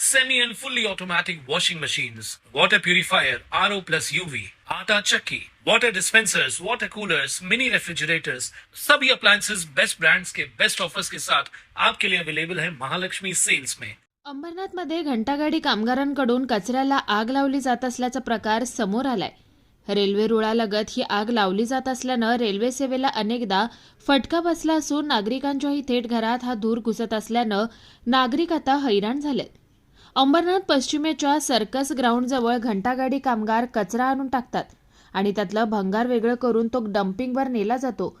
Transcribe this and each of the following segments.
semi and fully automatic washing machines, water purifier, RO plus UV, आटा चक्की, water dispensers, water coolers, mini refrigerators, सभी appliances best brands के best offers के साथ आपके लिए अवेलेबल है महालक्ष्मी सेल्स में। अंबरनाथमध्ये घंटागाडी कामगारांकडून कचऱ्याला आग लावली जात असल्याचा प्रकार समोर आलाय. रेल्वे रुळालगत ही आग लावली जात असल्यानं रेल्वे सेवेला अनेकदा फटका बसला असून नागरिकांच्याही थेट घरात हा धूर घुसत असल्यानं नागरिक आता हैराण झालेत. अंबरनाथ पश्चिमेच्या सर्कस ग्राउंडजवळ घंटागाडी कामगार कचरा आणून टाकतात आणि त्यातलं भंगार वेगळं करून तो डम्पिंगवर नेला जातो.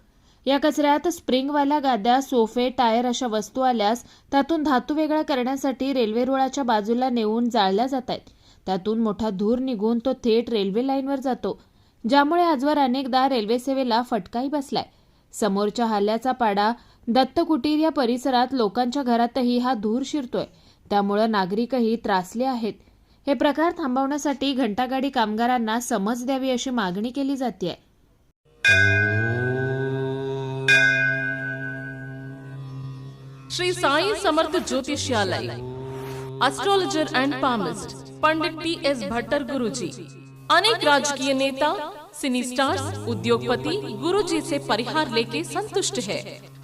या कचऱ्यात स्प्रिंगवाल्या गाद्या सोफे टायर अशा वस्तू आल्यास त्यातून धातू वेगळा करण्यासाठी रेल्वे रुळाच्या बाजूला नेऊन जाळल्या जात आहेत. त्यातून मोठा धूर निघून तो थेट रेल्वे लाईनवर जातो ज्यामुळे आजवर अनेकदा रेल्वे सेवेला फटकाही बसलाय. समोरच्या हल्ल्याचा पाडा दत्तकुटीर या परिसरात लोकांच्या घरातही हा धूर शिरतोय. त्यामुळं नागरिकही त्रासले आहेत. हे प्रकार थांबवण्यासाठी घंटागाडी कामगारांना समज द्यावी अशी मागणी केली जाते Shri Sai Samarth Jyotishalaya astrologer and palmist Pandit T S Bhattar Guruji अनेक राजकीय नेता सिनी स्टार्स उद्योगपति गुरुजी से परिहार लेके संतुष्ट है।